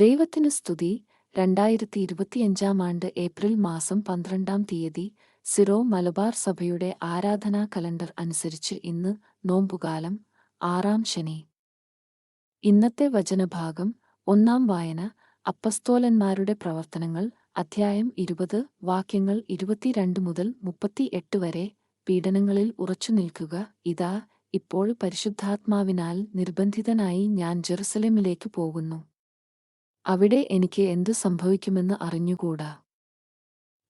ദൈവത്തിന് സ്തുതി. രണ്ടായിരത്തി ഇരുപത്തിയഞ്ചാം ആണ്ട് ഏപ്രിൽ മാസം പന്ത്രണ്ടാം തീയതി സിറോ മലബാർ സഭയുടെ ആരാധനാ കലണ്ടർ അനുസരിച്ച് ഇന്ന് നോമ്പുകാലം ആറാം ശനി. ഇന്നത്തെ വചനഭാഗം ഒന്നാം വായന അപ്പസ്തോലന്മാരുടെ പ്രവർത്തനങ്ങൾ അധ്യായം ഇരുപത് വാക്യങ്ങൾ ഇരുപത്തിരണ്ട് മുതൽ മുപ്പത്തിയെട്ട് വരെ പീഡനങ്ങളിൽ ഉറച്ചു നിൽക്കുക. ഇതാ ഇപ്പോൾ പരിശുദ്ധാത്മാവിനാൽ നിർബന്ധിതനായി ഞാൻ ജെറുസലേമിലേക്ക് പോകുന്നു. അവിടെ എനിക്ക് എന്തു സംഭവിക്കുമെന്ന് അറിഞ്ഞുകൂടാ.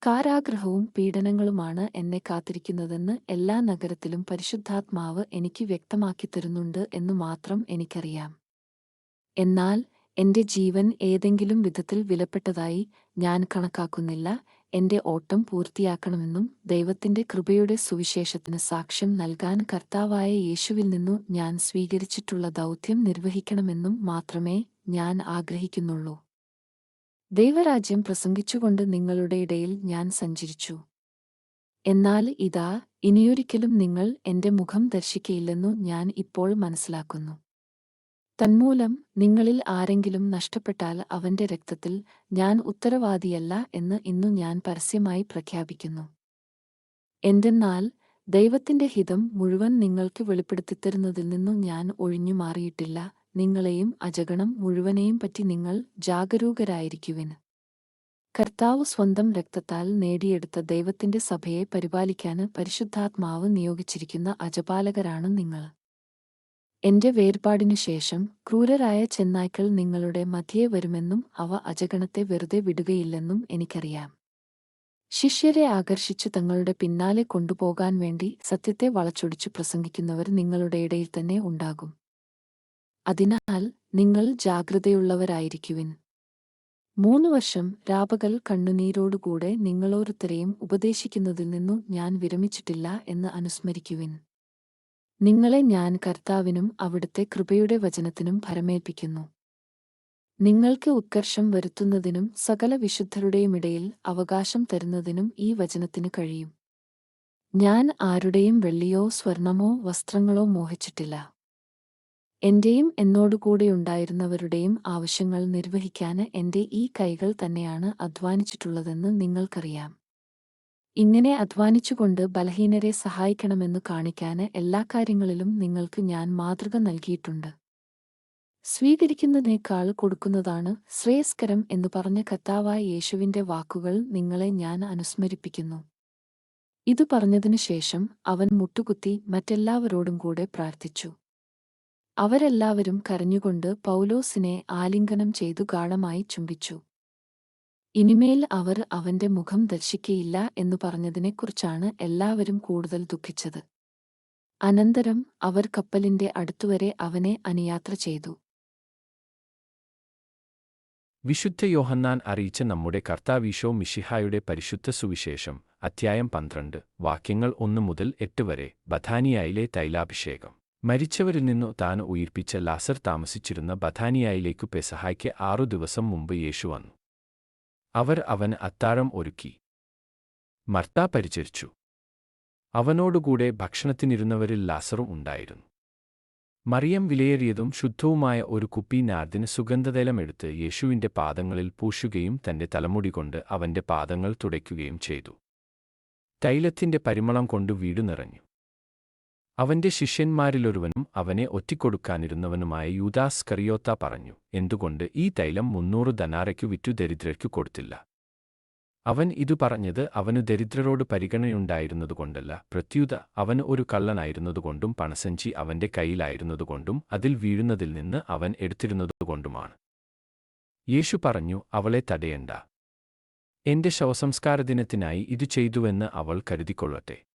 കാരാഗ്രഹവും പീഡനങ്ങളുമാണ് എന്നെ കാത്തിരിക്കുന്നതെന്ന് എല്ലാ നഗരത്തിലും പരിശുദ്ധാത്മാവ് എനിക്ക് വ്യക്തമാക്കി തരുന്നുണ്ട് എന്നു മാത്രം എനിക്കറിയാം. എന്നാൽ എന്റെ ജീവൻ ഏതെങ്കിലും വിധത്തിൽ വിലപ്പെട്ടതായി ഞാൻ കണക്കാക്കുന്നില്ല. എന്റെ ഓട്ടം പൂർത്തിയാക്കണമെന്നും ദൈവത്തിന്റെ കൃപയുടെ സുവിശേഷത്തിന് സാക്ഷ്യം നൽകാൻ കർത്താവായ യേശുവിൽ നിന്നു ഞാൻ സ്വീകരിച്ചിട്ടുള്ള ദൗത്യം നിർവഹിക്കണമെന്നും മാത്രമേ ഞാൻ ആഗ്രഹിക്കുന്നുള്ളൂ. ദൈവരാജ്യം പ്രസംഗിച്ചുകൊണ്ട് നിങ്ങളുടെ ഇടയിൽ ഞാൻ സഞ്ചരിച്ചു. എന്നാൽ ഇതാ ഇനിയൊരിക്കലും നിങ്ങൾ എന്റെ മുഖം ദർശിക്കയില്ലെന്നു ഞാൻ ഇപ്പോൾ മനസ്സിലാക്കുന്നു. തന്മൂലം നിങ്ങളിൽ ആരെങ്കിലും നഷ്ടപ്പെട്ടാൽ അവന്റെ രക്തത്തിൽ ഞാൻ ഉത്തരവാദിയല്ല എന്ന് ഇന്നു ഞാൻ പരസ്യമായി പ്രഖ്യാപിക്കുന്നു. എന്തെന്നാൽ ദൈവത്തിന്റെ ഹിതം മുഴുവൻ നിങ്ങൾക്ക് വെളിപ്പെടുത്തിത്തരുന്നതിൽ നിന്നും ഞാൻ ഒഴിഞ്ഞു മാറിയിട്ടില്ല നിങ്ങളെയും അജഗണം മുഴുവനെയും പറ്റി നിങ്ങൾ ജാഗരൂകരായിരിക്കുവിന് കർത്താവ് സ്വന്തം രക്തത്താൽ നേടിയെടുത്ത ദൈവത്തിന്റെ സഭയെ പരിപാലിക്കാൻ പരിശുദ്ധാത്മാവ് നിയോഗിച്ചിരിക്കുന്ന അജപാലകരാണ് നിങ്ങൾ. എന്റെ വേർപാടിനു ശേഷം ക്രൂരരായ ചെന്നായ്ക്കൾ നിങ്ങളുടെ മധ്യേ വരുമെന്നും അവ അജഗണത്തെ വെറുതെ വിടുകയില്ലെന്നും എനിക്കറിയാം. ശിഷ്യരെ ആകർഷിച്ചു തങ്ങളുടെ പിന്നാലെ കൊണ്ടുപോകാൻ വേണ്ടി സത്യത്തെ വളച്ചൊടിച്ചു പ്രസംഗിക്കുന്നവർ നിങ്ങളുടെ ഇടയിൽ തന്നെ ഉണ്ടാകും. അതിനാൽ നിങ്ങൾ ജാഗ്രതയുള്ളവരായിരിക്കുവിൻ. മൂന്നു വർഷം രാപകൽ കണ്ണുനീരോടുകൂടെ നിങ്ങളോരുത്തരെയും ഉപദേശിക്കുന്നതിൽ നിന്നും ഞാൻ വിരമിച്ചിട്ടില്ല എന്ന് അനുസ്മരിക്കുവിൻ. നിങ്ങളെ ഞാൻ കർത്താവിനും അവിടുത്തെ കൃപയുടെ വചനത്തിനും ഭരമേൽപ്പിക്കുന്നു. നിങ്ങൾക്ക് ഉത്കർഷം വരുത്തുന്നതിനും സകല വിശുദ്ധരുടെയും ഇടയിൽ അവകാശം തരുന്നതിനും ഈ വചനത്തിന് കഴിയും. ഞാൻ ആരുടെയും വെള്ളിയോ സ്വർണമോ വസ്ത്രങ്ങളോ മോഹിച്ചിട്ടില്ല. എന്റെയും എന്നോടുകൂടെയുണ്ടായിരുന്നവരുടെയും ആവശ്യങ്ങൾ നിർവഹിക്കാന് എന്റെ ഈ കൈകൾ തന്നെയാണ് അധ്വാനിച്ചിട്ടുള്ളതെന്ന് നിങ്ങൾക്കറിയാം. ഇങ്ങനെ അധ്വാനിച്ചുകൊണ്ട് ബലഹീനരെ സഹായിക്കണമെന്നു കാണിക്കാന് എല്ലാ കാര്യങ്ങളിലും നിങ്ങൾക്ക് ഞാൻ മാതൃക നൽകിയിട്ടുണ്ട്. സ്വീകരിക്കുന്നതിനേക്കാൾ കൊടുക്കുന്നതാണ് ശ്രേയസ്കരം എന്നു പറഞ്ഞ കർത്താവായ യേശുവിന്റെ വാക്കുകൾ നിങ്ങളെ ഞാൻ അനുസ്മരിപ്പിക്കുന്നു. ഇതു പറഞ്ഞതിനു ശേഷം അവൻ മുട്ടുകുത്തി മറ്റെല്ലാവരോടും കൂടെ പ്രാർത്ഥിച്ചു. അവരെല്ലാവരും കരഞ്ഞുകൊണ്ട് പൗലോസിനെ ആലിംഗനം ചെയ്തു ഗാഠമായി ചുംബിച്ചു. ഇനിമേൽ അവർ അവന്റെ മുഖം ദർശിക്കയില്ല എന്നു പറഞ്ഞതിനെക്കുറിച്ചാണ് എല്ലാവരും കൂടുതൽ ദുഃഖിച്ചത്. അനന്തരം അവർ കപ്പലിന്റെ അടുത്തുവരെ അവനെ അനുയാത്ര ചെയ്തു. വിശുദ്ധ യോഹന്നാൻ അറിയിച്ച നമ്മുടെ കർത്താവീശോ മിഷിഹായുടെ പരിശുദ്ധ സുവിശേഷം അധ്യായം പന്ത്രണ്ട് വാക്യങ്ങൾ ഒന്ന് മുതൽ എട്ട് വരെ ബഥാനിയായിലെ തൈലാഭിഷേകം. മരിച്ചവരിൽ നിന്നു താൻ ഉയിർപ്പിച്ച ലാസർ താമസിച്ചിരുന്ന ബഥാനിയായിലേക്കു പെസഹായ്ക്ക് ആറു ദിവസം മുമ്പ് യേശു വന്നു. അവർ അവന് അത്താഴം ഒരുക്കി. മർത്ത പരിചരിച്ചു. അവനോടുകൂടെ ഭക്ഷണത്തിനിരുന്നവരിൽ ലാസറും ഉണ്ടായിരുന്നു. മറിയം വിലയേറിയതും ശുദ്ധവുമായ ഒരു കുപ്പി നാർദിന് സുഗന്ധതൈലമെടുത്ത് യേശുവിന്റെ പാദങ്ങളിൽ പൂശുകയും തന്റെ തലമുടി കൊണ്ട് അവന്റെ പാദങ്ങൾ തുടയ്ക്കുകയും ചെയ്തു. തൈലത്തിന്റെ പരിമളം കൊണ്ട് വീടു നിറഞ്ഞു. അവന്റെ ശിഷ്യന്മാരിലൊരുവനും അവനെ ഒറ്റിക്കൊടുക്കാനിരുന്നവനുമായ യൂദാസ് കറിയോത്ത പറഞ്ഞു എന്തുകൊണ്ട് ഈ തൈലം മുന്നൂറ് ധനാരയ്ക്കു വിറ്റു ദരിദ്രർക്കു കൊടുത്തില്ല? അവൻ ഇതു പറഞ്ഞത് അവനു ദരിദ്രരോട് പരിഗണനയുണ്ടായിരുന്നതുകൊണ്ടല്ല പ്രത്യുത അവന് ഒരു കള്ളനായിരുന്നതുകൊണ്ടും പണസഞ്ചി അവന്റെ കയ്യിലായിരുന്നതുകൊണ്ടും അതിൽ വീഴുന്നതിൽ നിന്ന് അവൻ എടുത്തിരുന്നതുകൊണ്ടുമാണ്. യേശു പറഞ്ഞു അവളെ തടയണ്ട. എന്റെ ശവസംസ്കാരദിനത്തിനായി ഇതു ചെയ്തുവെന്ന് അവൾ കരുതിക്കൊള്ളട്ടെ.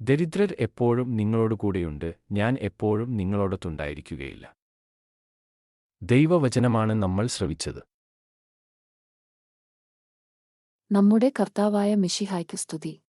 ദരിദ്രർ എപ്പോഴും നിങ്ങളോടുകൂടെയുണ്ട് ഞാൻ എപ്പോഴും നിങ്ങളോടൊത്തുണ്ടായിരിക്കുകയില്ല. ദൈവവചനമാണ് നമ്മൾ ശ്രവിച്ചത്. നമ്മുടെ കർത്താവായ മിഷിഹായ്ക്ക് സ്തുതി.